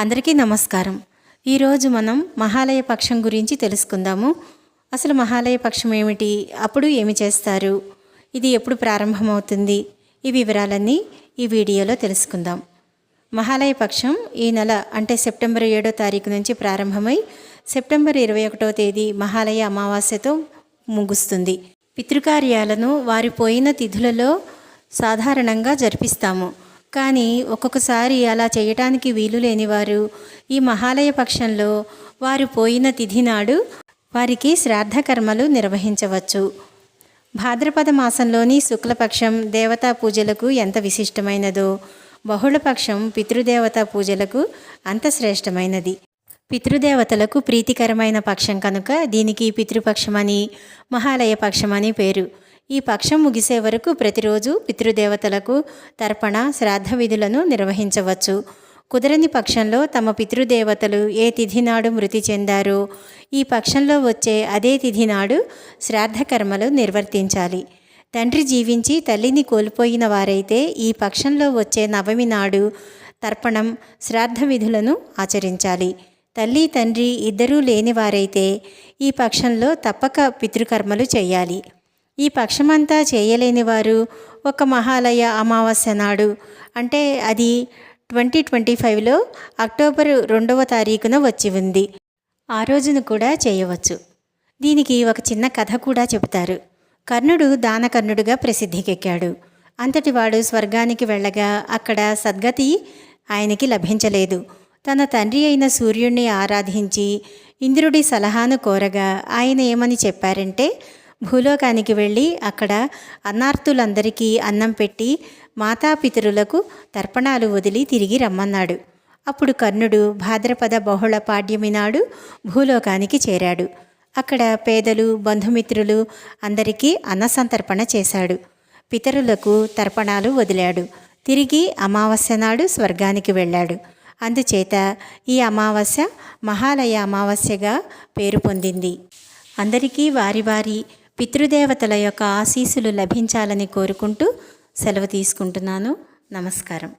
అందరికీ నమస్కారం. ఈరోజు మనం మహాలయ పక్షం గురించి తెలుసుకుందాము. అసలు మహాలయ పక్షం ఏమిటి? అప్పుడు ఏమి చేస్తారు? ఇది ఎప్పుడు ప్రారంభమవుతుంది? ఈ వివరాలన్నీ ఈ వీడియోలో తెలుసుకుందాం. మహాలయ పక్షం ఈ నెల అంటే సెప్టెంబర్ ఏడో తారీఖు నుంచి ప్రారంభమై సెప్టెంబర్ ఇరవై ఒకటో తేదీ మహాలయ అమావాస్యతో ముగుస్తుంది. పితృకార్యాలను వారి పోయిన తిథులలో సాధారణంగా జరిపిస్తాము. కానీ ఒక్కొక్కసారి అలా చేయటానికి వీలు లేనివారు ఈ మహాలయ పక్షంలో వారు పోయిన తిథి నాడు వారికి శ్రాద్ధకర్మలు నిర్వహించవచ్చు. భాద్రపద మాసంలోని శుక్లపక్షం దేవతా పూజలకు ఎంత విశిష్టమైనదో బహుళపక్షం పితృదేవతా పూజలకు అంత శ్రేష్టమైనది. పితృదేవతలకు ప్రీతికరమైన పక్షం కనుక దీనికి పితృపక్షమని మహాలయ పక్షమని పేరు. ఈ పక్షం ముగిసే వరకు ప్రతిరోజు పితృదేవతలకు తర్పణ శ్రాద్ధ విధులను నిర్వహించవచ్చు. కుదరని పక్షంలో తమ పితృదేవతలు ఏ తిథి నాడు మృతి చెందారో ఈ పక్షంలో వచ్చే అదే తిథి నాడు శ్రాద్ధ కర్మలు నిర్వర్తించాలి. తండ్రి జీవించి తల్లిని కోల్పోయిన వారైతే ఈ పక్షంలో వచ్చే నవమి నాడు తర్పణం శ్రాద్ధ విధులను ఆచరించాలి. తల్లి తండ్రి ఇద్దరూ లేని వారైతే ఈ పక్షంలో తప్పక పితృకర్మలు చేయాలి. ఈ పక్షమంతా చేయలేని వారు ఒక మహాలయ అమావాస్య నాడు. అంటే అది ట్వంటీ ట్వంటీ ఫైవ్లో అక్టోబర్ రెండవ తారీఖున వచ్చి ఉంది. ఆ రోజును కూడా చేయవచ్చు. దీనికి ఒక చిన్న కథ కూడా చెబుతారు. కర్ణుడు దానకర్ణుడుగా ప్రసిద్ధికెక్కాడు. అంతటివాడు స్వర్గానికి వెళ్ళగా అక్కడ సద్గతి ఆయనకి లభించలేదు. తన తండ్రి అయిన సూర్యుణ్ణి ఆరాధించి ఇంద్రుడి సలహాను కోరగా ఆయన ఏమని చెప్పారంటే భూలోకానికి వెళ్ళి అక్కడ అన్నార్తులందరికీ అన్నం పెట్టి మాతాపితరులకు తర్పణాలు వదిలి తిరిగి రమ్మన్నాడు. అప్పుడు కర్ణుడు భాద్రపద బహుళ పాడ్యమి నాడు భూలోకానికి చేరాడు. అక్కడ పేదలు బంధుమిత్రులు అందరికీ అన్నసంతర్పణ చేశాడు. పితరులకు తర్పణాలు వదిలాడు. తిరిగి అమావాస్య నాడు స్వర్గానికి వెళ్ళాడు. అందుచేత ఈ అమావాస్య మహాలయ అమావాస్యగా పేరు పొందింది. అందరికీ వారి వారి పితృదేవతల యొక్క ఆశీస్సులు లభించాలని కోరుకుంటూ సెలవు తీసుకుంటున్నాను. నమస్కారం.